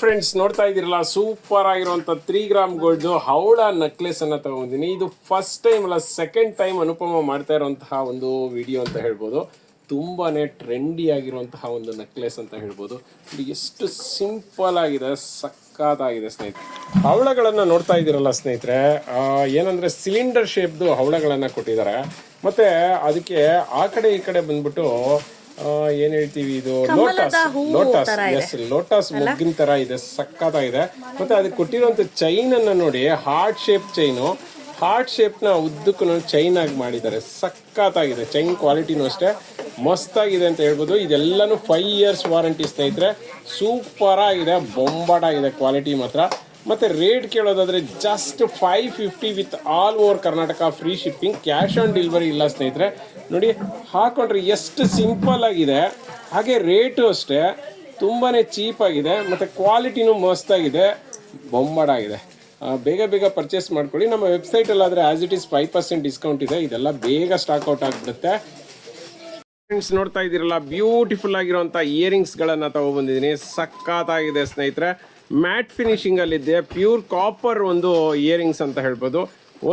Friends ನೋಡ್ತಾ ಇದ್ದೀರಲ್ಲ super ಆಗಿರುವಂತ ತ್ರೀ ಗ್ರಾಮ್ ಗೋಲ್ಡ್ ಹವಳ ನೆಕ್ಲೆಸ್ ಅನ್ನ ತಗೊಂಡಿದ್ದೀನಿ. ಇದು ಫಸ್ಟ್ ಟೈಮ್ ಅಲ್ಲ ಸೆಕೆಂಡ್ ಟೈಮ್ ಅನುಪಮ ಮಾಡ್ತಾ ಇರುವಂತಹ ಒಂದು ವಿಡಿಯೋ ಅಂತ ಹೇಳ್ಬೋದು. ತುಂಬಾನೇ ಟ್ರೆಂಡಿ ಆಗಿರುವಂತಹ ಒಂದು ನೆಕ್ಲೆಸ್ ಅಂತ ಹೇಳ್ಬೋದು. ಇದು ಎಷ್ಟು ಸಿಂಪಲ್ ಆಗಿದೆ ಸಕ್ಕತ್ತಾಗಿದೆ ಸ್ನೇಹಿತರೆ. ಹವಳಗಳನ್ನ ನೋಡ್ತಾ ಇದ್ದೀರಲ್ಲ ಸ್ನೇಹಿತರೆ ಏನಂದ್ರೆ ಸಿಲಿಂಡರ್ ಶೇಪ್ದು ಹವಳಗಳನ್ನ ಕೊಟ್ಟಿದ್ದಾರೆ. ಮತ್ತೆ ಅದಕ್ಕೆ ಆ ಕಡೆ ಈ ಕಡೆ ಬಂದ್ಬಿಟ್ಟು ಏನ್ ಹೇಳ್ತೀವಿ ಇದು? ಲೋಟಸ್ ಲೋಟಸ್ ಎಸ್ ಲೋಟಸ್ ಮುಗ್ಗಿನ ತರ ಇದೆ ಸಕ್ಕತ್ತಾಗಿದೆ. ಮತ್ತೆ ಅದಕ್ಕೆ ಕೊಟ್ಟಿರುವಂತ ಚೈನ್ ಅನ್ನ ನೋಡಿ ಹಾರ್ಟ್ ಶೇಪ್ ಚೈನು ಹಾರ್ಟ್ ಶೇಪ್ನ ಉದ್ದಕ್ಕೂ ಚೈನ್ ಆಗಿ ಮಾಡಿದ್ದಾರೆ. ಸಕ್ಕತ್ತಾಗಿದೆ. ಚೈನ್ ಕ್ವಾಲಿಟಿನೂ ಅಷ್ಟೇ. ಮಸ್ತಾಗಿದೆ ಅಂತ ಹೇಳ್ಬೋದು. ಇದೆಲ್ಲಾನು ಫೈವ್ ಇಯರ್ಸ್ ವಾರಂಟಿ ಸ್ನೇಹಿತರೆ. ಸೂಪರ್ ಆಗಿದೆ. ಬೊಂಬಾಟ್ ಆಗಿದೆ ಕ್ವಾಲಿಟಿ ಮಾತ್ರ. ಮತ್ತೆ rate ಕೇಳೋದಾದ್ರೆ just five fifty with all over Karnataka free shipping cash on delivery ಇಲ್ಲ ಸ್ನೇಹಿತರೆ. ನೋಡಿ, ಹಾಕೊಂಡ್ರೆ ಎಷ್ಟು ಸಿಂಪಲ್ ಆಗಿದೆ. ಹಾಗೆ ರೇಟು ಅಷ್ಟೇ, ತುಂಬಾನೇ ಚೀಪ್ ಆಗಿದೆ, ಮತ್ತೆ ಕ್ವಾಲಿಟಿನೂ ಮಸ್ತಾಗಿದೆ ಬೊಂಬಡ ಆಗಿದೆ. ಬೇಗ ಬೇಗ ಪರ್ಚೇಸ್ ಮಾಡ್ಕೊಳ್ಳಿ. ನಮ್ಮ ವೆಬ್ಸೈಟಲ್ಲಾದರೆ as it is five percent discount ಇದೆ. ಇದೆಲ್ಲ ಬೇಗ ಸ್ಟಾಕ್ ಔಟ್ ಆಗಿಬಿಡುತ್ತೆ. ಫ್ರೆಂಡ್ಸ್ ನೋಡ್ತಾ ಇದ್ದೀರಲ್ಲ ಬ್ಯೂಟಿಫುಲ್ ಆಗಿರುವಂತ ಇಯರಿಂಗ್ಸ್ ಗಳನ್ನ ತಗೊಬಂದಿದ್ದೀನಿ ಸಖತ್ತಾಗಿದೆ ಸ್ನೇಹಿತರೆ. ಮ್ಯಾಟ್ ಫಿನಿಶಿಂಗ್ ಅಲ್ಲಿದೆ. ಪ್ಯೂರ್ ಕಾಪರ್ ಒಂದು ಇಯರಿಂಗ್ಸ್ ಅಂತ ಹೇಳ್ಬೋದು.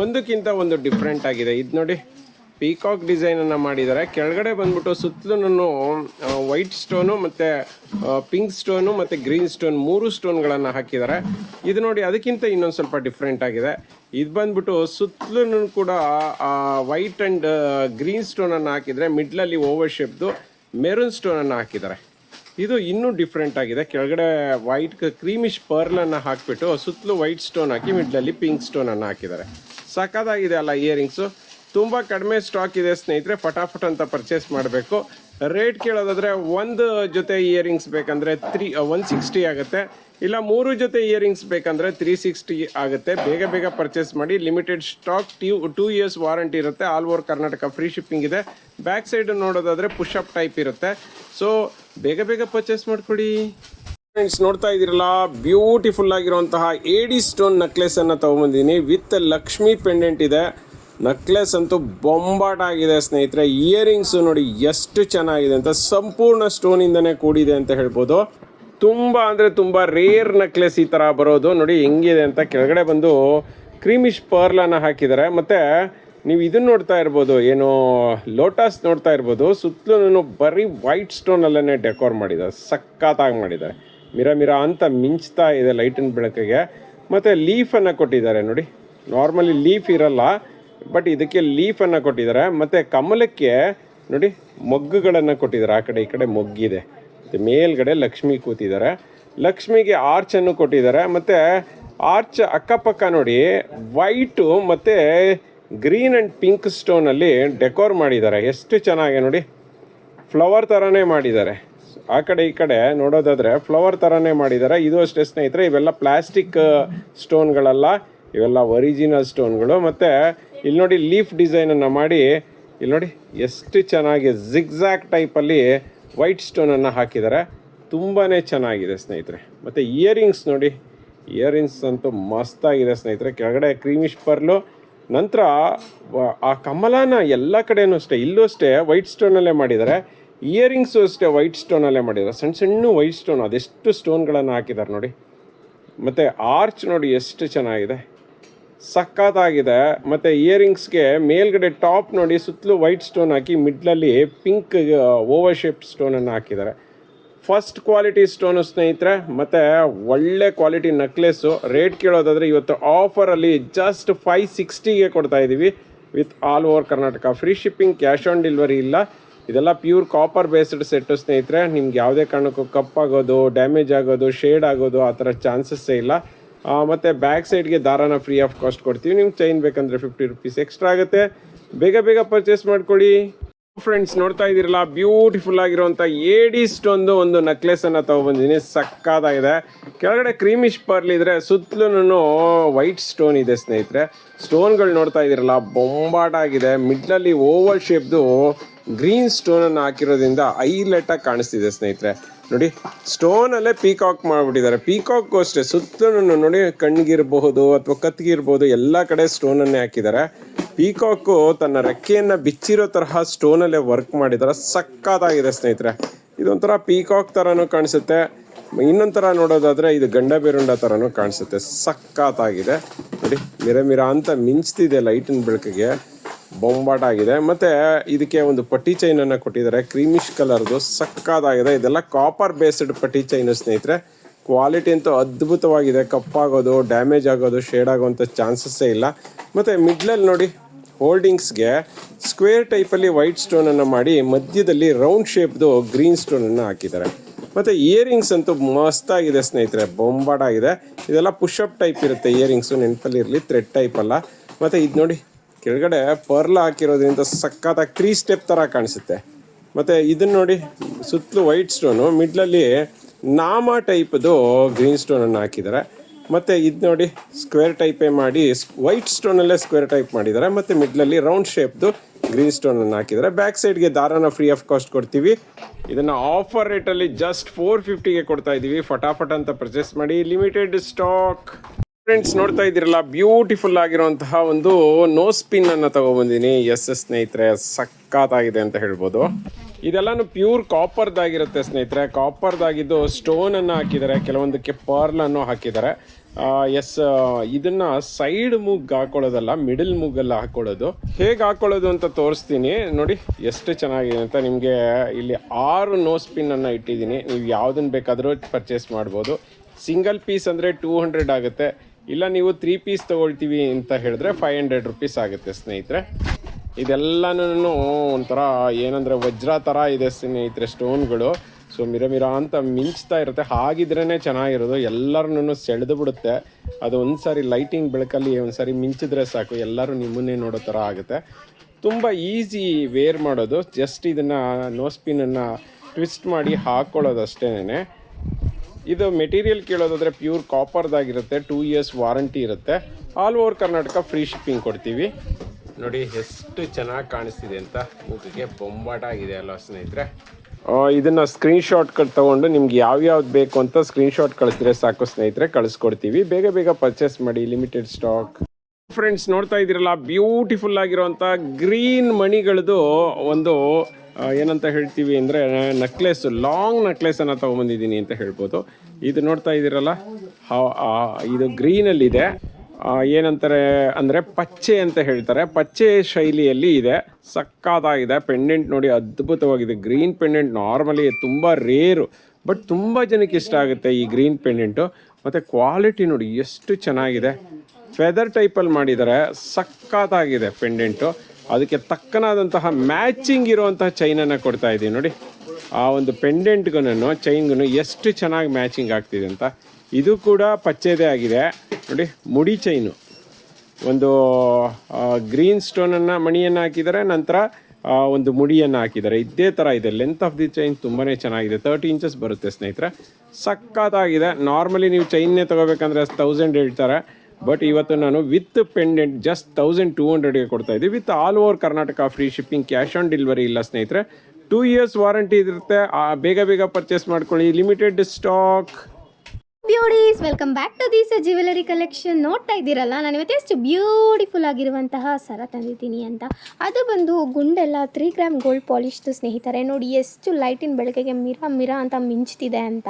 ಒಂದಕ್ಕಿಂತ ಒಂದು ಡಿಫ್ರೆಂಟ್ ಆಗಿದೆ. ಇದು ನೋಡಿ. ಪೀಕಾಕ್ ಡಿಸೈನ್ ಅನ್ನ ಮಾಡಿದ್ದಾರೆ ಕೆಳಗಡೆ ಬಂದ್ಬಿಟ್ಟು ಸುತ್ತಲೂ ವೈಟ್ ಸ್ಟೋನು ಮತ್ತೆ ಪಿಂಕ್ ಸ್ಟೋನು ಮತ್ತೆ ಗ್ರೀನ್ ಸ್ಟೋನ್ ಮೂರು ಸ್ಟೋನ್ಗಳನ್ನು ಹಾಕಿದ್ದಾರೆ ಇದು ನೋಡಿ ಅದಕ್ಕಿಂತ ಇನ್ನೊಂದು ಸ್ವಲ್ಪ ಡಿಫ್ರೆಂಟ್ ಆಗಿದೆ. ಇದು ಬಂದ್ಬಿಟ್ಟು ಸುತ್ತಲೂ ಕೂಡ ವೈಟ್ ಅಂಡ್ ಗ್ರೀನ್ ಸ್ಟೋನ್ ಅನ್ನು ಹಾಕಿದ್ರೆ ಮಿಡ್ಲಲ್ಲಿ ಓವರ್ ಶೇಪ್ದು ಮೆರೂನ್ ಸ್ಟೋನ್ ಅನ್ನು ಹಾಕಿದ್ದಾರೆ ಇದು ಇನ್ನೂ ಡಿಫ್ರೆಂಟ್ ಆಗಿದೆ. ಕೆಳಗಡೆ ವೈಟ್ ಕ್ರೀಮಿಶ್ ಪರ್ಲ್ ಅನ್ನ ಹಾಕ್ಬಿಟ್ಟು ಸುತ್ತಲೂ ವೈಟ್ ಸ್ಟೋನ್ ಹಾಕಿ ಮಿಡ್ಲಲ್ಲಿ ಪಿಂಕ್ ಸ್ಟೋನ್ ಅನ್ನು ಹಾಕಿದ್ದಾರೆ ಸಖತ್ತಾಗಿದೆ ಅಲ್ಲ ಇಯರಿಂಗ್ಸು ತುಂಬ ಕಡಿಮೆ ಸ್ಟಾಕ್ ಇದೆ ಸ್ನೇಹಿತರೆ, ಫಟಾಫಟ್ ಅಂತ ಪರ್ಚೇಸ್ ಮಾಡಬೇಕು. ರೇಟ್ ಕೇಳೋದಾದ್ರೆ ಒಂದು ಜೊತೆ ಇಯರಿಂಗ್ಸ್ ಬೇಕಂದ್ರೆ ತ್ರೀ ಒನ್ ಸಿಕ್ಸ್ಟಿ ಆಗುತ್ತೆ. ಇಲ್ಲ, ಮೂರು ಜೊತೆ ಇಯರಿಂಗ್ಸ್ ಬೇಕಂದ್ರೆ ತ್ರೀ ಸಿಕ್ಸ್ಟಿ ಆಗುತ್ತೆ. ಬೇಗ ಬೇಗ ಪರ್ಚೇಸ್ ಮಾಡಿ limited stock two two years warranty ಇರುತ್ತೆ. All over Karnataka free shipping ಇದೆ. ಬ್ಯಾಕ್ ಸೈಡ್ ನೋಡೋದಾದ್ರೆ ಪುಷ್ ಅಪ್ ಟೈಪ್ ಇರುತ್ತೆ. ಸೊ ಬೇಗ ಬೇಗ ಪರ್ಚೇಸ್ ಮಾಡಿಕೊಡಿ. ಫ್ರೆಂಡ್ಸ್ ನೋಡ್ತಾ ಇದ್ದೀರಲ್ಲ ಬ್ಯೂಟಿಫುಲ್ ಆಗಿರುವಂತಹ ಏಡಿ ಸ್ಟೋನ್ ನೆಕ್ಲೆಸ್ ಅನ್ನು ತಗೊಂಬಂದಿದ್ದೀನಿ. ವಿತ್ ಲಕ್ಷ್ಮಿ ಪೆಂಡೆಂಟ್ ಇದೆ. ನೆಕ್ಲೆಸ್ ಅಂತೂ ಬೊಂಬಾಟ್ ಆಗಿದೆ ಸ್ನೇಹಿತರೆ. ಇಯರಿಂಗ್ಸ್ ನೋಡಿ ಎಷ್ಟು ಚೆನ್ನಾಗಿದೆ ಅಂತ, ಸಂಪೂರ್ಣ ಸ್ಟೋನ್ ಇಂದನೇ ಕೂಡಿದೆ ಅಂತ ಹೇಳ್ಬೋದು. ತುಂಬ ಅಂದ್ರೆ ತುಂಬ ರೇರ್ ನೆಕ್ಲೆಸ್ ಈ ತರ ಬರೋದು. ನೋಡಿ ಹೆಂಗಿದೆ ಅಂತ ಕೆಳಗಡೆ ಬಂದು ಕ್ರೀಮಿಶ್ ಪರ್ಲನ್ನು ಹಾಕಿದ್ದಾರೆ. ಮತ್ತೆ ನೀವು ಇದನ್ನ ನೋಡ್ತಾ ಇರ್ಬೋದು, ಏನು ಲೋಟಸ್ ನೋಡ್ತಾ ಇರ್ಬೋದು. ಸುತ್ತಲೂ ಬರೀ ವೈಟ್ ಸ್ಟೋನ್ ಅಲ್ಲೇ ಡೆಕೋರ್ ಮಾಡಿದ್ದಾರೆ ಸಖತ್ತಾಗಿ ಮಾಡಿದ್ದಾರೆ ಮಿರ ಮಿರ ಅಂತ ಮಿಂಚ್ತಾ ಇದೆ ಲೈಟಿನ ಬೆಳಕಿಗೆ. ಮತ್ತೆ ಲೀಫನ್ನು ಕೊಟ್ಟಿದ್ದಾರೆ ನೋಡಿ. ನಾರ್ಮಲಿ ಲೀಫ್ ಇರಲ್ಲ ಬಟ್ ಇದಕ್ಕೆ ಲೀಫನ್ನು ಕೊಟ್ಟಿದ್ದಾರೆ. ಮತ್ತೆ ಕಮಲಕ್ಕೆ ನೋಡಿ ಮೊಗ್ಗುಗಳನ್ನು ಕೊಟ್ಟಿದ್ದಾರೆ. ಆ ಕಡೆ, ಈ ಕಡೆ ಮೊಗ್ಗಿದೆ. ಮೇಲ್ಗಡೆ ಲಕ್ಷ್ಮಿ ಕೂತಿದ್ದಾರೆ. ಲಕ್ಷ್ಮಿಗೆ ಆರ್ಚ್ ಅನ್ನು ಕೊಟ್ಟಿದ್ದಾರೆ. ಮತ್ತೆ ಆರ್ಚ್ ಅಕ್ಕಪಕ್ಕ ನೋಡಿ ವೈಟು ಮತ್ತೆ ಗ್ರೀನ್ ಅಂಡ್ ಪಿಂಕ್ ಸ್ಟೋನ್ ಅಲ್ಲಿ ಡೆಕೋರ್ ಮಾಡಿದ್ದಾರೆ. ಎಷ್ಟು ಚೆನ್ನಾಗಿದೆ ನೋಡಿ. ಫ್ಲವರ್ ಥರನೇ ಮಾಡಿದ್ದಾರೆ. ಆ ಕಡೆ, ಈ ಕಡೆ ನೋಡೋದಾದ್ರೆ ಫ್ಲವರ್ ಥರನೇ ಮಾಡಿದ್ದಾರೆ. ಇದು ಅಷ್ಟೇ ಸ್ನೇಹಿತರೆ, ಇವೆಲ್ಲ ಪ್ಲಾಸ್ಟಿಕ್ ಸ್ಟೋನ್ಗಳಲ್ಲ ಇವೆಲ್ಲ ಒರಿಜಿನಲ್ ಸ್ಟೋನ್ಗಳು ಮತ್ತು ಇಲ್ಲಿ ನೋಡಿ ಲೀಫ್ ಡಿಸೈನನ್ನು ಮಾಡಿ, ಇಲ್ಲಿ ನೋಡಿ ಎಷ್ಟು ಚೆನ್ನಾಗಿ ಜಿಗ್ಝ್ಯಾಕ್ ಟೈಪಲ್ಲಿ ವೈಟ್ ಸ್ಟೋನನ್ನು ಹಾಕಿದ್ದಾರೆ. ತುಂಬಾ ಚೆನ್ನಾಗಿದೆ ಸ್ನೇಹಿತರೆ. ಮತ್ತು ಇಯರಿಂಗ್ಸ್ ನೋಡಿ ಇಯರಿಂಗ್ಸ್ ಅಂತೂ ಮಸ್ತಾಗಿದೆ ಸ್ನೇಹಿತರೆ. ಕೆಳಗಡೆ ಕ್ರೀಮಿಶ್ ಪರ್ಲು ನಂತರ ಆ ಕಮಲನ ಎಲ್ಲ ಕಡೆಯೂ ಅಷ್ಟೇ, ಇಲ್ಲೂ ಅಷ್ಟೇ ವೈಟ್ ಸ್ಟೋನಲ್ಲೇ ಮಾಡಿದ್ದಾರೆ. ಇಯರಿಂಗ್ಸು ಅಷ್ಟೇ ವೈಟ್ ಸ್ಟೋನಲ್ಲೇ ಮಾಡಿದ್ದಾರೆ. ಸಣ್ಣ ಸಣ್ಣ ವೈಟ್ ಸ್ಟೋನ್ ಅದೆಷ್ಟು ಸ್ಟೋನ್ಗಳನ್ನು ಹಾಕಿದ್ದಾರೆ ನೋಡಿ. ಮತ್ತು ಆರ್ಚ್ ನೋಡಿ ಎಷ್ಟು ಚೆನ್ನಾಗಿದೆ. ಸಖತ್ತಾಗಿದೆ. ಮತ್ತು ಇಯರಿಂಗ್ಸ್ಗೆ ಮೇಲ್ಗಡೆ ಟಾಪ್ ನೋಡಿ ಸುತ್ತಲೂ ವೈಟ್ ಸ್ಟೋನ್ ಹಾಕಿ ಮಿಡ್ಲಲ್ಲಿ ಪಿಂಕ್ ಓವರ್ ಶೇಪ್ ಸ್ಟೋನನ್ನು ಹಾಕಿದ್ದಾರೆ. ಫಸ್ಟ್ ಕ್ವಾಲಿಟಿ ಸ್ಟೋನು ಸ್ನೇಹಿತರೆ, ಮತ್ತು ಒಳ್ಳೆ ಕ್ವಾಲಿಟಿ ನೆಕ್ಲೆಸ್ಸು ರೇಟ್ ಕೇಳೋದಾದರೆ ಇವತ್ತು ಆಫರಲ್ಲಿ ಜಸ್ಟ್ ಫೈವ್ ಸಿಕ್ಸ್ಟಿಗೆ ಕೊಡ್ತಾ ಇದ್ದೀವಿ with all over Karnataka free shipping cash on delivery ಇಲ್ಲ. ಇದೆಲ್ಲ ಪ್ಯೂರ್ ಕಾಪರ್ ಬೇಸ್ಡ್ ಸೆಟ್ಟು ಸ್ನೇಹಿತರೆ, ನಿಮ್ಗೆ ಯಾವುದೇ ಕಾರಣಕ್ಕೂ ಕಪ್ಪಾಗೋದು ಡ್ಯಾಮೇಜ್ ಆಗೋದು ಶೇಡ್ ಆಗೋದು ಆ ಥರ ಚಾನ್ಸಸ್ಸೇ ಇಲ್ಲ. ಮತ್ತೆ ಬ್ಯಾಕ್ ಸೈಡ್ಗೆ ದಾರಾನ ಫ್ರೀ ಆಫ್ ಕಾಸ್ಟ್ ಕೊಡ್ತೀವಿ. ನಿಮ್ಗೆ ಚೈನ್ ಬೇಕಂದ್ರೆ ಫಿಫ್ಟಿ ರುಪೀಸ್ ಎಕ್ಸ್ಟ್ರಾ ಆಗುತ್ತೆ. ಬೇಗ ಬೇಗ ಪರ್ಚೇಸ್ ಮಾಡ್ಕೊಳ್ಳಿ. ಫ್ರೆಂಡ್ಸ್ ನೋಡ್ತಾ ಇದ್ದೀರಲ್ಲ ಬ್ಯೂಟಿಫುಲ್ ಆಗಿರುವಂತ ಏಡಿ ಸ್ಟೋನ್ದು ಒಂದು ನೆಕ್ಲೆಸ್ ಅನ್ನ ತಗೊಬಂದಿದ್ದೀನಿ. ಸಕ್ಕತ್ತಾಗಿದೆ. ಕೆಳಗಡೆ ಕ್ರೀಮಿಶ್ ಪರ್ಲ್ ಇದ್ರೆ ಸುತ್ತಲೂ ವೈಟ್ ಸ್ಟೋನ್ ಇದೆ, ಸ್ನೇಹಿತರೆ. ಸ್ಟೋನ್ಗಳು ನೋಡ್ತಾ ಇದ್ದೀರಲ್ಲ ಬೊಂಬಾಟ ಆಗಿದೆ ಮಿಡ್ಲಲ್ಲಿ ಓವಲ್ ಶೇಪ್ದು ಗ್ರೀನ್ ಸ್ಟೋನ್ ಅನ್ನು ಹಾಕಿರೋದ್ರಿಂದ ಐ ಆಗಿ ಕಾಣಿಸ್ತಿದೆ, ಸ್ನೇಹಿತರೆ. ನೋಡಿ ಸ್ಟೋನ್ ಅಲ್ಲೇ ಪೀಕಾಕ್ ಮಾಡ್ಬಿಟ್ಟಿದ್ದಾರೆ. ಪೀಕಾಕ್ ಅಷ್ಟೇ, ಸುತ್ತಲೂ ನೋಡಿ ಕಣ್ಣಿಗಿರ್ಬಹುದು ಅಥವಾ ಕತ್ತಿಗಿರ್ಬೋದು ಎಲ್ಲ ಕಡೆ ಸ್ಟೋನನ್ನೇ ಹಾಕಿದ್ದಾರೆ. ಪೀಕಾಕು ತನ್ನ ರೆಕ್ಕೆಯನ್ನು ಬಿಚ್ಚಿರೋ ತರಹ ಸ್ಟೋನ್ ಅಲ್ಲೇ ವರ್ಕ್ ಮಾಡಿದ್ದಾರೆ. ಸಕ್ಕತ್ತಾಗಿದೆ ಸ್ನೇಹಿತರೆ. ಇದೊಂಥರ ಪೀಕಾಕ್ ಥರನೂ ಕಾಣಿಸುತ್ತೆ. ಇನ್ನೊಂಥರ ಥರ ನೋಡೋದಾದ್ರೆ ಇದು ಗಂಡ ಬೇರುಂಡ ಥರನೂ ಕಾಣಿಸುತ್ತೆ. ಸಕ್ಕತ್ತಾಗಿದೆ ನೋಡಿ ಮಿರ ಮಿರ ಅಂತ ಮಿಂಚ್ತಿದೆ ಲೈಟಿನ ಬೆಳಕಿಗೆ. ಬೊಂಬಾಟ ಆಗಿದೆ. ಮತ್ತೆ ಇದಕ್ಕೆ ಒಂದು ಪಟ್ಟಿ ಚೈನ್ ಅನ್ನ ಕೊಟ್ಟಿದ್ದಾರೆ. ಕ್ರೀಮಿಶ್ ಕಲರ್ದು ಸಕ್ಕದಾಗಿದೆ ಇದೆಲ್ಲ ಕಾಪರ್ ಬೇಸ್ಡ್ ಪಟ್ಟಿ ಚೈನ್ ಸ್ನೇಹಿತರೆ. ಕ್ವಾಲಿಟಿ ಅಂತೂ ಅದ್ಭುತವಾಗಿದೆ. ಕಪ್ಪಾಗೋದು ಡ್ಯಾಮೇಜ್ ಆಗೋದು ಶೇಡ್ ಆಗೋವಂಥ ಚಾನ್ಸಸ್ಸೇ ಇಲ್ಲ. ಮತ್ತೆ ಮಿಡ್ಲಲ್ಲಿ ನೋಡಿ ಹೋಲ್ಡಿಂಗ್ಸ್ಗೆ ಸ್ಕ್ವೇರ್ ಟೈಪಲ್ಲಿ ವೈಟ್ ಸ್ಟೋನನ್ನು ಮಾಡಿ, ಮಧ್ಯದಲ್ಲಿ ರೌಂಡ್ ಶೇಪ್ದು ಗ್ರೀನ್ ಸ್ಟೋನನ್ನು ಹಾಕಿದ್ದಾರೆ. ಮತ್ತು ಇಯರಿಂಗ್ಸ್ ಅಂತೂ ಮಸ್ತಾಗಿದೆ ಸ್ನೇಹಿತರೆ. ಬೊಂಬಾಡಾಗಿದೆ ಇದೆಲ್ಲ ಪುಷಪ್ ಟೈಪ್ ಇರುತ್ತೆ. ಇಯರಿಂಗ್ಸು ನೆನಪಲ್ಲಿ ಇರಲಿ ಥ್ರೆಡ್ ಟೈಪ್ ಅಲ್ಲ. ಮತ್ತು ಇದು ನೋಡಿ ಕೆಳಗಡೆ ಪರ್ಲ್ ಹಾಕಿರೋದ್ರಿಂದ ಸಖತ್ತಾಗಿ ತ್ರೀ ಸ್ಟೆಪ್ ಥರ ಕಾಣಿಸುತ್ತೆ. ಮತ್ತು ಇದನ್ನ ನೋಡಿ, ಸುತ್ತಲೂ ವೈಟ್ ಸ್ಟೋನು ಮಿಡ್ಲಲ್ಲಿ ನಾಮ ಟೈಪ್ದು ಗ್ರೀನ್ ಸ್ಟೋನನ್ನು ಹಾಕಿದ್ದಾರೆ ಮತ್ತು ಇದು ನೋಡಿ ಸ್ಕ್ವೇರ್ ಟೈಪೇ ಮಾಡಿ ವೈಟ್ ಸ್ಟೋನಲ್ಲೇ ಸ್ಕ್ವೇರ್ ಟೈಪ್ ಮಾಡಿದ್ದಾರೆ ಮತ್ತು ಮಿಡ್ಲಲ್ಲಿ ರೌಂಡ್ ಶೇಪ್ದು ಗ್ರೀನ್ ಸ್ಟೋನನ್ನು ಹಾಕಿದ್ದಾರೆ ಬ್ಯಾಕ್ ಸೈಡ್ಗೆ ದಾರನ ಫ್ರೀ ಆಫ್ ಕಾಸ್ಟ್ ಕೊಡ್ತೀವಿ. ಇದನ್ನು ಆಫರ್ ರೇಟಲ್ಲಿ ಜಸ್ಟ್ ಫೋರ್ ಫಿಫ್ಟಿಗೆ ಕೊಡ್ತಾ ಇದ್ದೀವಿ ಫಟಾಫಟ್ ಅಂತ ಪರ್ಚೇಸ್ ಮಾಡಿ. ಲಿಮಿಟೆಡ್ ಸ್ಟಾಕ್ ಫ್ರೆಂಡ್ಸ್ ನೋಡ್ತಾ ಇದ್ದೀರಲ್ಲ ಬ್ಯೂಟಿಫುಲ್ ಆಗಿರುವಂತಹ ಒಂದು ನೋ ಸ್ಪಿನ್ ಅನ್ನ ತಗೊಬಂದಿನಿ. ಎಸ್ ಎಸ್ ಸ್ನೇಹಿತರೆ, ಸಖತ್ತಾಗಿದೆ ಅಂತ ಹೇಳ್ಬೋದು. ಇದೆಲ್ಲಾನು ಪ್ಯೂರ್ ಕಾಪರ್ದಾಗಿರುತ್ತೆ ಸ್ನೇಹಿತರೆ. ಕಾಪರ್ದಾಗಿದ್ದು ಸ್ಟೋನ್ ಅನ್ನ ಹಾಕಿದ್ದಾರೆ. ಕೆಲವೊಂದಕ್ಕೆ ಪರ್ಲ್ ಅನ್ನು ಹಾಕಿದ್ದಾರೆ. ಎಸ್ ಇದನ್ನ ಸೈಡ್ ಮೂಗ್ ಹಾಕೊಳ್ಳೋದಲ್ಲ ಮಿಡಲ್ ಮೂಗಲ್ಲ ಹಾಕೊಳ್ಳೋದು. ಹೇಗೆ ಹಾಕೊಳ್ಳೋದು ಅಂತ ತೋರಿಸ್ತೀನಿ. ನೋಡಿ, ಎಷ್ಟು ಚೆನ್ನಾಗಿದೆ ಅಂತ ನಿಮಗೆ ಇಲ್ಲಿ ಆರು ನೋ ಸ್ಪಿನ್ ಅನ್ನ ಇಟ್ಟಿದ್ದೀನಿ. ನೀವು ಯಾವ್ದನ್ನ ಬೇಕಾದರೂ ಪರ್ಚೇಸ್ ಮಾಡ್ಬೋದು. ಸಿಂಗಲ್ ಪೀಸ್ ಅಂದರೆ ಟೂ ಹಂಡ್ರೆಡ್ ಆಗುತ್ತೆ. ಇಲ್ಲ, ನೀವು ತ್ರೀ ಪೀಸ್ ತೊಗೊಳ್ತೀವಿ ಅಂತ ಹೇಳಿದ್ರೆ ಫೈವ್ ಹಂಡ್ರೆಡ್ ರುಪೀಸ್ ಆಗುತ್ತೆ ಸ್ನೇಹಿತರೆ. ಇದೆಲ್ಲನೂ ಒಂಥರ ಏನಂದರೆ ವಜ್ರ ಥರ ಇದೆ ಸ್ನೇಹಿತರೆ ಸ್ಟೋನ್ಗಳು ಸೊ ಮಿರ ಮಿರ ಅಂತ ಮಿಂಚ್ತಾ ಇರುತ್ತೆ. ಹಾಗಿದ್ರೇ ಚೆನ್ನಾಗಿರೋದು. ಎಲ್ಲರನ್ನೂ ಸೆಳೆದು ಬಿಡುತ್ತೆ. ಅದು ಒಂದ್ಸಾರಿ ಲೈಟಿಂಗ್ ಬೆಳಕಲ್ಲಿ ಒಂದ್ಸಾರಿ ಮಿಂಚಿದ್ರೆ ಸಾಕು. ಎಲ್ಲರೂ ನಿಮ್ಮನ್ನೇ ನೋಡೋ ಥರ ಆಗುತ್ತೆ. ತುಂಬ ಈಸಿ ವೇರ್ ಮಾಡೋದು. ಜಸ್ಟ್ ಇದನ್ನು ನೋಸ್ಪಿನನ್ನು ಟ್ವಿಸ್ಟ್ ಮಾಡಿ ಹಾಕ್ಕೊಳ್ಳೋದು ಅಷ್ಟೇನೆ ಇದು ಮೆಟೀರಿಯಲ್ ಕೇಳೋದಾದರೆ ಪ್ಯೂರ್ ಕಾಪರ್ದಾಗಿರುತ್ತೆ ಟೂ ಇಯರ್ಸ್ ವಾರಂಟಿ ಇರುತ್ತೆ. All over Karnataka free shipping ಕೊಡ್ತೀವಿ. ನೋಡಿ ಎಷ್ಟು ಚೆನ್ನಾಗಿ ಕಾಣಿಸ್ತಿದೆ ಅಂತ ಮುಖಕ್ಕೆ ಬೊಂಬಾಟ ಆಗಿದೆ ಅಲ್ವಾ ಸ್ನೇಹಿತರೆ? ಇದನ್ನು ಇದನ್ನ ಸ್ಕ್ರೀನ್ ಶಾಟ್ ತಗೊಂಡು ನಿಮ್ಗೆ ಯಾವ್ಯಾವ್ದು ಬೇಕು ಅಂತ ಸ್ಕ್ರೀನ್ಶಾಟ್ ಕಳಿಸಿದ್ರೆ ಸಾಕು ಸ್ನೇಹಿತರೆ ಕಳಿಸ್ಕೊಡ್ತೀವಿ. ಬೇಗ ಬೇಗ ಪರ್ಚೇಸ್ ಮಾಡಿ ಲಿಮಿಟೆಡ್ ಸ್ಟಾಕ್ ಫ್ರೆಂಡ್ಸ್ ನೋಡ್ತಾ ಇದ್ದೀರಲ್ಲ ಬ್ಯೂಟಿಫುಲ್ ಆಗಿರುವಂಥ ಗ್ರೀನ್ ಮಣಿಗಳದು ಒಂದು ಏನಂತ ಹೇಳ್ತೀವಿ ಅಂದರೆ ನಕ್ಲೆಸ್ ಲಾಂಗ್ ನಕ್ಲೆಸನ್ನು ತೊಗೊಂಬಂದಿದ್ದೀನಿ ಅಂತ ಹೇಳ್ಬೋದು. ಇದು ನೋಡ್ತಾ ಇದ್ದೀರಲ್ಲ ಇದು ಗ್ರೀನಲ್ಲಿದೆ ಏನಂತಾರೆ ಅಂದರೆ ಪಚ್ಚೆ ಅಂತ ಹೇಳ್ತಾರೆ. ಪಚ್ಚೆ ಶೈಲಿಯಲ್ಲಿ ಇದೆ, ಸಕ್ಕತ್ತಾಗಿದೆ ಪೆಂಡೆಂಟ್ ನೋಡಿ ಅದ್ಭುತವಾಗಿದೆ. ಗ್ರೀನ್ ಪೆಂಡೆಂಟ್ ನಾರ್ಮಲಿ ತುಂಬ ರೇರು ಬಟ್ ತುಂಬ ಜನಕ್ಕೆ ಇಷ್ಟ ಆಗುತ್ತೆ ಈ ಗ್ರೀನ್ ಪೆಂಡೆಂಟು ಮತ್ತು ಕ್ವಾಲಿಟಿ ನೋಡಿ ಎಷ್ಟು ಚೆನ್ನಾಗಿದೆ. ಫೆದರ್ ಟೈಪಲ್ಲಿ ಮಾಡಿದ್ದಾರೆ ಸಕ್ಕತ್ತಾಗಿದೆ ಪೆಂಡೆಂಟು ಅದಕ್ಕೆ ತಕ್ಕನಾದಂತಹ ಮ್ಯಾಚಿಂಗ್ ಇರುವಂತಹ ಚೈನನ್ನು ಕೊಡ್ತಾ ಇದ್ದೀನಿ ನೋಡಿ. ಆ ಒಂದು ಪೆಂಡೆಂಟ್ಗೂ ಚೈನ್ಗೂ ಎಷ್ಟು ಚೆನ್ನಾಗಿ ಮ್ಯಾಚಿಂಗ್ ಆಗ್ತಿದೆ ಅಂತ. ಇದು ಕೂಡ ಪಚ್ಚೆದೇ ಆಗಿದೆ. ನೋಡಿ, ಮುಡಿ ಚೈನು ಒಂದು ಗ್ರೀನ್ ಸ್ಟೋನನ್ನು ಮಣಿಯನ್ನು ಹಾಕಿದರೆ, ನಂತರ ಒಂದು ಮುಡಿಯನ್ನು ಹಾಕಿದ್ದಾರೆ ಇದೇ ಥರ ಇದೆ. ಲೆಂತ್ ಆಫ್ ದಿ ಚೈನ್ ತುಂಬಾ ಚೆನ್ನಾಗಿದೆ. ತರ್ಟಿ ಇಂಚಸ್ ಬರುತ್ತೆ ಸ್ನೇಹಿತರೆ. ಸಕ್ಕತ್ತಾಗಿದೆ ನಾರ್ಮಲಿ ನೀವು ಚೈನ್ನೇ ತೊಗೋಬೇಕಂದ್ರೆ ತೌಸಂಡ್ ಹೇಳ್ತಾರೆ. ಬಟ್ ಇವತ್ತು ನಾನು with pendant just thousand two ಹಂಡ್ರೆಡ್ಗೆ ಕೊಡ್ತಾ ಇದ್ದೀವಿ with all over Karnataka free shipping cash on delivery ಇಲ್ಲ ಸ್ನೇಹಿತರೆ. ಟೂ ಇಯರ್ಸ್ ವಾರಂಟಿ ಇರುತ್ತೆ. ಆ, ಬೇಗ ಬೇಗ ಪರ್ಚೇಸ್ ಮಾಡ್ಕೊಳ್ಳಿ. Limited stock beauties welcome back to these jewellery collection ನೋಡ್ತಾ ಇದ್ದೀರಲ್ಲ, ನಾನು ಇವತ್ತು ಎಷ್ಟು ಬ್ಯೂಟಿಫುಲ್ ಆಗಿರುವಂತಹ ಸರ ತಂದಿದ್ದೀನಿ ಅಂತ. ಅದು ಬಂದು ಗುಂಡೆಲ್ಲ ತ್ರೀ ಗ್ರಾಮ್ ಗೋಲ್ಡ್ ಪಾಲಿಶ್ದು ಸ್ನೇಹಿತರೆ, ನೋಡಿ ಎಷ್ಟು ಲೈಟಿನ ಬೆಳಕಿಗೆ ಮಿರ ಮಿರ ಅಂತ ಮಿಂಚ್ತಿದೆ ಅಂತ.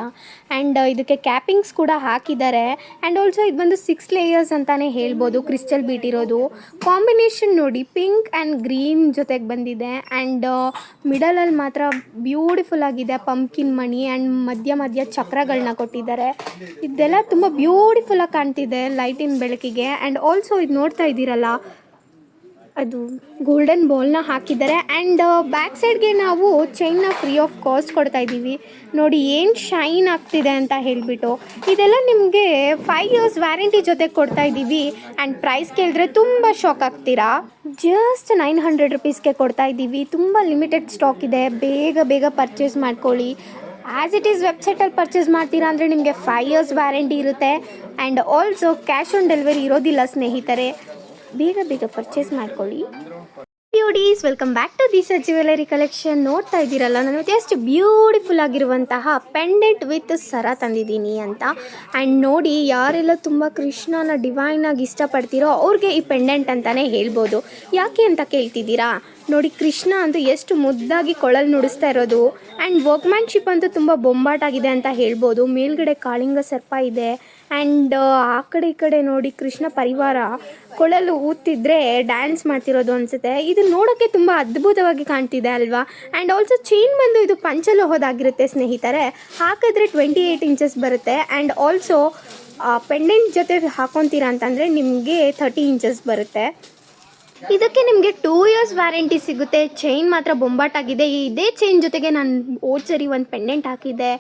ಆ್ಯಂಡ್ ಇದಕ್ಕೆ ಕ್ಯಾಪಿಂಗ್ಸ್ ಕೂಡ ಹಾಕಿದ್ದಾರೆ. ಆ್ಯಂಡ್ ಆಲ್ಸೋ ಇದು ಬಂದು ಸಿಕ್ಸ್ ಲೇಯರ್ಸ್ ಅಂತಲೇ ಹೇಳ್ಬೋದು ಕ್ರಿಸ್ಟಲ್ ಬೀಟ್ ಇರೋದು. ಕಾಂಬಿನೇಷನ್ ನೋಡಿ ಪಿಂಕ್ ಆ್ಯಂಡ್ ಗ್ರೀನ್ ಜೊತೆಗೆ ಬಂದಿದೆ. ಆ್ಯಂಡ್ ಮಿಡಲಲ್ಲಿ ಮಾತ್ರ ಬ್ಯೂಟಿಫುಲ್ ಆಗಿದೆ ಪಂಪ್ಕಿನ್ ಮಣಿ ಆ್ಯಂಡ್ ಮಧ್ಯ ಮಧ್ಯ ಚಕ್ರಗಳನ್ನ ಕೊಟ್ಟಿದ್ದಾರೆ. ಇದೆಲ್ಲ ತುಂಬ ಬ್ಯೂಟಿಫುಲ್ ಆಗಿ ಕಾಣ್ತಿದೆ ಲೈಟಿನ ಬೆಳಕಿಗೆ. ಆ್ಯಂಡ್ ಆಲ್ಸೋ ಇದು ನೋಡ್ತಾ ಇದ್ದೀರಲ್ಲ, ಅದು ಗೋಲ್ಡನ್ ಬಾಲ್ನ ಹಾಕಿದ್ದಾರೆ. ಆ್ಯಂಡ್ ಬ್ಯಾಕ್ ಸೈಡ್ಗೆ ನಾವು ಚೈನ್ನ ಫ್ರೀ ಆಫ್ ಕಾಸ್ಟ್ ಕೊಡ್ತಾ ಇದ್ದೀವಿ. ನೋಡಿ ಏನು ಶೈನ್ ಆಗ್ತಿದೆ ಅಂತ ಹೇಳಿಬಿಟ್ಟು. ಇದೆಲ್ಲ ನಿಮಗೆ ಫೈವ್ ಇಯರ್ಸ್ ವ್ಯಾರಂಟಿ ಜೊತೆ ಕೊಡ್ತಾ ಇದ್ದೀವಿ. ಆ್ಯಂಡ್ ಪ್ರೈಸ್ ಕೇಳಿದ್ರೆ ತುಂಬ ಶಾಕ್ ಆಗ್ತೀರಾ? ಜಸ್ಟ್ ನೈನ್ ಹಂಡ್ರೆಡ್ ರುಪೀಸ್ಗೆ ಕೊಡ್ತಾ ಇದ್ದೀವಿ. ತುಂಬ ಲಿಮಿಟೆಡ್ ಸ್ಟಾಕ್ ಇದೆ. ಬೇಗ ಬೇಗ ಪರ್ಚೇಸ್ ಮಾಡ್ಕೊಳ್ಳಿ. ಆ್ಯಸ್ ಇಟ್ ಈಸ್ ವೆಬ್ಸೈಟಲ್ಲಿ ಪರ್ಚೇಸ್ ಮಾಡ್ತೀರಾ ಅಂದರೆ ನಿಮಗೆ ಫೈವ್ ಇಯರ್ಸ್ ವ್ಯಾರಂಟಿ ಇರುತ್ತೆ. And also cash on delivery ಇರೋದಿಲ್ಲ ಸ್ನೇಹಿತರೆ. ಬೇಗ ಬೇಗ ಪರ್ಚೇಸ್ ಮಾಡ್ಕೊಳ್ಳಿ. Beauties welcome back to this jewellery collection ನೋಡ್ತಾ ಇದ್ದೀರಲ್ಲ ನಾನು ಜಸ್ಟ್ ಬ್ಯೂಟಿಫುಲ್ ಆಗಿರುವಂತಹ ಪೆಂಡೆಂಟ್ ವಿತ್ ಸರ ತಂದಿದ್ದೀನಿ ಅಂತ. ಆ್ಯಂಡ್ ನೋಡಿ, ಯಾರೆಲ್ಲ ತುಂಬ ಕೃಷ್ಣನ ಡಿವೈನಾಗಿ ಇಷ್ಟಪಡ್ತೀರೋ ಅವ್ರಿಗೆ ಈ ಪೆಂಡೆಂಟ್ ಅಂತಲೇ ಹೇಳ್ಬೋದು. ಯಾಕೆ ಅಂತ ಕೇಳ್ತಿದ್ದೀರಾ? ನೋಡಿ, ಕೃಷ್ಣ ಅಂತೂ ಎಷ್ಟು ಮುದ್ದಾಗಿ ಕೊಳಲ್ ನುಡಿಸ್ತಾ ಇರೋದು. ಆ್ಯಂಡ್ ವರ್ಕ್ಮ್ಯಾನ್ಶಿಪ್ ಅಂತೂ ತುಂಬ ಬೊಂಬಾಟಾಗಿದೆ ಅಂತ ಹೇಳ್ಬೋದು. ಮೇಲ್ಗಡೆ ಕಾಳಿಂಗ ಸರ್ಪ ಇದೆ. ಆ್ಯಂಡ್ ಆ ಕಡೆ ಈ ಕಡೆ ನೋಡಿ, ಕೃಷ್ಣ ಪರಿವಾರ. ಕೊಳಲು ಊತ್ತಿದ್ರೆ ಡ್ಯಾನ್ಸ್ ಮಾಡ್ತಿರೋದು ಅನಿಸುತ್ತೆ. ಇದು ನೋಡೋಕ್ಕೆ ತುಂಬ ಅದ್ಭುತವಾಗಿ ಕಾಣ್ತಿದೆ ಅಲ್ವಾ? ಆ್ಯಂಡ್ ಆಲ್ಸೋ ಚೈನ್ ಬಂದು ಇದು ಪಂಚಲೋಹದಾಗಿರುತ್ತೆ ಸ್ನೇಹಿತರೆ. ಹಾಕಿದ್ರೆ ಟ್ವೆಂಟಿ ಏಯ್ಟ್ ಇಂಚಸ್ ಬರುತ್ತೆ ಆ್ಯಂಡ್ ಆಲ್ಸೋ ಪೆಂಡೆಂಟ್ ಜೊತೆ ಹಾಕೊತೀರಾ ಅಂತಂದರೆ ನಿಮಗೆ ಥರ್ಟಿ ಇಂಚಸ್ ಬರುತ್ತೆ. ಇದಕ್ಕೆ ನಿಮಗೆ ಟೂ ಇಯರ್ಸ್ ವ್ಯಾರಂಟಿ ಸಿಗುತ್ತೆ. ಚೈನ್ ಮಾತ್ರ ಬೊಂಬಾಟಾಗಿದೆ. ಇದೇ ಚೈನ್ ಜೊತೆಗೆ ನಾನು ಓಟ್ಸರಿ ಸರಿ ಒಂದು ಪೆಂಡೆಂಟ್ ಹಾಕಿದ್ದೆ.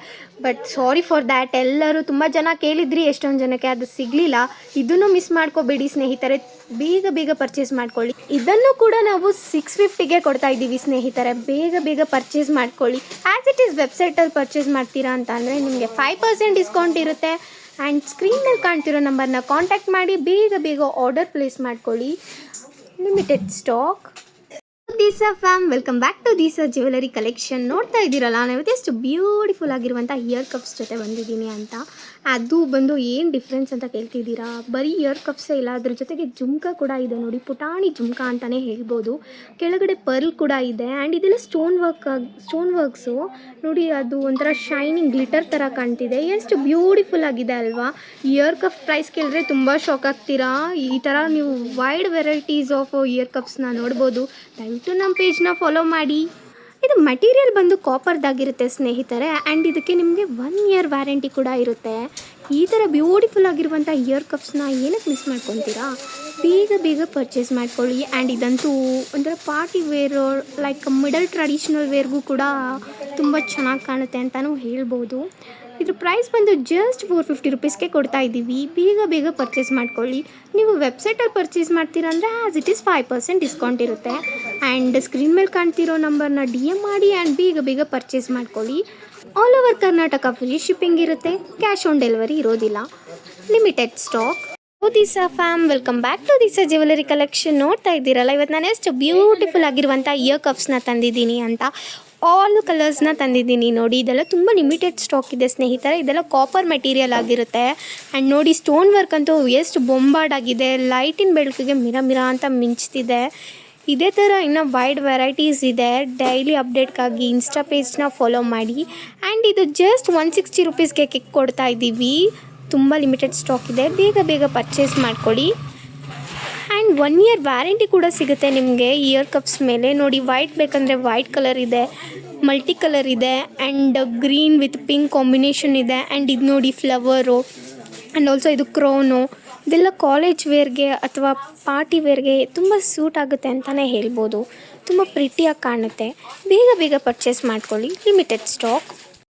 ಬಟ್ ಸಾರಿ ಫಾರ್ ದ್ಯಾಟ್ ಎಲ್ಲರೂ ತುಂಬ ಜನ ಕೇಳಿದ್ರಿ ಎಷ್ಟೊಂದು ಜನಕ್ಕೆ ಅದು ಸಿಗಲಿಲ್ಲ. ಇದನ್ನು ಮಿಸ್ ಮಾಡ್ಕೋಬೇಡಿ ಸ್ನೇಹಿತರೆ. ಬೇಗ ಬೇಗ ಪರ್ಚೇಸ್ ಮಾಡ್ಕೊಳ್ಳಿ. ಇದನ್ನು ಕೂಡ ನಾವು ಸಿಕ್ಸ್ ಫಿಫ್ಟಿಗೆ ಕೊಡ್ತಾ ಇದ್ದೀವಿ ಸ್ನೇಹಿತರೆ. ಬೇಗ ಬೇಗ ಪರ್ಚೇಸ್ ಮಾಡ್ಕೊಳ್ಳಿ. ಆ್ಯಸ್ ಇಟ್ ಈಸ್ ವೆಬ್ಸೈಟಲ್ಲಿ ಪರ್ಚೇಸ್ ಮಾಡ್ತೀರಾ ಅಂತ ಅಂದರೆ ನಿಮಗೆ ಫೈವ್ ಪರ್ಸೆಂಟ್ ಡಿಸ್ಕೌಂಟ್ ಇರುತ್ತೆ. ಆ್ಯಂಡ್ ಸ್ಕ್ರೀನಲ್ಲಿ ಕಾಣ್ತಿರೋ ನಂಬರ್ನ ಕಾಂಟ್ಯಾಕ್ಟ್ ಮಾಡಿ ಬೇಗ ಬೇಗ ಆರ್ಡರ್ ಪ್ಲೇಸ್ ಮಾಡ್ಕೊಳ್ಳಿ. Limited stock this fam welcome back to this jewellery collection ನೋಡ್ತಾ ಇದ್ದೀರಲ್ಲ ನಾವು ಎಷ್ಟು ಬ್ಯೂಟಿಫುಲ್ ಆಗಿರುವಂಥ ಇಯರ್ ಕಪ್ಸ್ ಜೊತೆ ಬಂದಿದ್ದೀನಿ ಅಂತ. ಅದು ಬಂದು ಏನು ಡಿಫ್ರೆನ್ಸ್ ಅಂತ ಕೇಳ್ತಿದ್ದೀರಾ? ಬರೀ ಇಯರ್ ಕಪ್ಸೇ ಇಲ್ಲ, ಅದ್ರ ಜೊತೆಗೆ ಜುಮ್ಕ ಕೂಡ ಇದೆ ನೋಡಿ, ಪುಟಾಣಿ ಜುಮ್ಕ ಅಂತಲೇ ಹೇಳ್ಬೋದು. ಕೆಳಗಡೆ ಪರ್ಲ್ ಕೂಡ ಇದೆ ಆ್ಯಂಡ್ ಇದೆಲ್ಲ ಸ್ಟೋನ್ ವರ್ಕ್ ಸ್ಟೋನ್ ವರ್ಕ್ಸು ನೋಡಿ, ಅದು ಒಂಥರ ಶೈನಿಂಗ್ ಗ್ಲಿಟರ್ ಥರ ಕಾಣ್ತಿದೆ. ಎಷ್ಟು ಬ್ಯೂಟಿಫುಲ್ ಆಗಿದೆ ಅಲ್ವಾ? ಇಯರ್ ಕಪ್ ಪ್ರೈಸ್ ಕೇಳಿದ್ರೆ ತುಂಬ ಶಾಕ್ ಆಗ್ತೀರಾ? ಈ ಥರ ನೀವು ವೈಡ್ ವೆರೈಟೀಸ್ ಆಫ್ ಇಯರ್ ಕಪ್ಸ್ನ ನೋಡ್ಬೋದು. ದಯವಿಟ್ಟು ನಮ್ಮ ಪೇಜ್ನ ಫಾಲೋ ಮಾಡಿ. ಇದು ಮಟೀರಿಯಲ್ ಬಂದು ಕಾಪರ್ದಾಗಿರುತ್ತೆ ಸ್ನೇಹಿತರೆ. ಆ್ಯಂಡ್ ಇದಕ್ಕೆ ನಿಮಗೆ ಒನ್ ಇಯರ್ ವ್ಯಾರಂಟಿ ಕೂಡ ಇರುತ್ತೆ. ಈ ಥರ ಬ್ಯೂಟಿಫುಲ್ ಆಗಿರುವಂಥ ಇಯರ್ ಕಪ್ಸ್ನ ಏನಕ್ಕೆ ಮಿಸ್ ಮಾಡ್ಕೊತೀರಾ? ಬೇಗ ಬೇಗ ಪರ್ಚೇಸ್ ಮಾಡ್ಕೊಳ್ಳಿ. ಆ್ಯಂಡ್ ಇದಂತೂ ಒಂಥರ party wear like middle traditional ವೇರ್ಗೂ ಕೂಡ ತುಂಬ ಚೆನ್ನಾಗಿ ಕಾಣುತ್ತೆ ಅಂತಲೂ ಹೇಳ್ಬೋದು. ಇದ್ರ ಪ್ರೈಸ್ ಬಂದು ಜಸ್ಟ್ ಫೋರ್ ಫಿಫ್ಟಿ ರುಪೀಸ್ಗೆ ಕೊಡ್ತಾ ಇದ್ದೀವಿ. ಬೇಗ ಬೇಗ ಪರ್ಚೇಸ್ ಮಾಡ್ಕೊಳ್ಳಿ. ನೀವು ವೆಬ್ಸೈಟಲ್ಲಿ ಪರ್ಚೇಸ್ ಮಾಡ್ತೀರಾ ಅಂದರೆ as it is five percent discount ಇರುತ್ತೆ. ಆ್ಯಂಡ್ ಸ್ಕ್ರೀನ್ ಮೇಲೆ ಕಾಣ್ತಿರೋ ನಂಬರ್ನ ಡಿ ಎಂ ಮಾಡಿ ಆ್ಯಂಡ್ ಬೇಗ ಬೇಗ ಪರ್ಚೇಸ್ ಮಾಡ್ಕೊಳ್ಳಿ. All over Karnataka free shipping ಇರುತ್ತೆ. ಕ್ಯಾಶ್ ಆನ್ ಡೆಲಿವರಿ ಇರೋದಿಲ್ಲ. Limited stock this fam welcome back to this jewellery collection ನೋಡ್ತಾ ಇದ್ದೀರಲ್ಲ, ಇವತ್ತು ನಾನು ಎಷ್ಟು ಬ್ಯೂಟಿಫುಲ್ ಆಗಿರುವಂಥ ಇಯರ್ ಕಪ್ಸ್ನ ತಂದಿದ್ದೀನಿ ಅಂತ. ಆಲ್ ಕಲರ್ಸ್ನ ತಂದಿದ್ದೀನಿ ನೋಡಿ. ಇದೆಲ್ಲ ತುಂಬ ಲಿಮಿಟೆಡ್ ಸ್ಟಾಕ್ ಇದೆ ಸ್ನೇಹಿತರೆ. ಇದೆಲ್ಲ ಕಾಪರ್ ಮೆಟೀರಿಯಲ್ ಆಗಿರುತ್ತೆ. ಆ್ಯಂಡ್ ನೋಡಿ ಸ್ಟೋನ್ ವರ್ಕ್ ಅಂತೂ ಎಷ್ಟು ಬೊಂಬಾಡಾಗಿದೆ ಲೈಟಿನ ಬೆಳಕಿಗೆ ಮಿರ ಮಿರ ಅಂತ ಮಿಂಚ್ತಿದೆ. ಇದೇ ಥರ ಇನ್ನೂ ವೈಡ್ ವೆರೈಟೀಸ್ ಇದೆ. ಡೈಲಿ ಅಪ್ಡೇಟ್ಗಾಗಿ ಇನ್ಸ್ಟಾ ಪೇಜ್ನ ಫಾಲೋ ಮಾಡಿ. ಆ್ಯಂಡ್ ಇದು ಜಸ್ಟ್ ಒನ್ ಸಿಕ್ಸ್ಟಿ ರುಪೀಸ್ಗೆ ಕಿಕ್ ಕೊಡ್ತಾ ಇದ್ದೀವಿ ತುಂಬ ಲಿಮಿಟೆಡ್ ಸ್ಟಾಕ್ ಇದೆ. ಬೇಗ ಬೇಗ ಪರ್ಚೇಸ್ ಮಾಡ್ಕೊಳ್ಳಿ ಆ್ಯಂಡ್ ಒನ್ ಇಯರ್ ವ್ಯಾರಂಟಿ ಕೂಡ ಸಿಗುತ್ತೆ ನಿಮಗೆ. ಇಯರ್ ಕಪ್ಸ್ ಮೇಲೆ. ನೋಡಿ ವೈಟ್ ಬೇಕಂದರೆ ವೈಟ್ ಕಲರ್ ಇದೆ ಮಲ್ಟಿ ಕಲರ್ ಇದೆ and green with pink combination ಇದೆ ಆ್ಯಂಡ್ ಇದು ನೋಡಿ ಫ್ಲವರು ಆ್ಯಂಡ್ ಆಲ್ಸೋ ಇದು ಕ್ರೋನು ಇದೆಲ್ಲ ಕಾಲೇಜ್ ವೇರ್ಗೆ ಅಥವಾ ಪಾರ್ಟಿ ವೇರ್ಗೆ ತುಂಬ ಸೂಟ್ ಆಗುತ್ತೆ ಅಂತಲೇ ಹೇಳ್ಬೋದು. ತುಂಬ ಪ್ರಿಟಿಯಾಗಿ ಕಾಣುತ್ತೆ. ಬೇಗ ಬೇಗ ಪರ್ಚೇಸ್ ಮಾಡ್ಕೊಳ್ಳಿ. Limited stock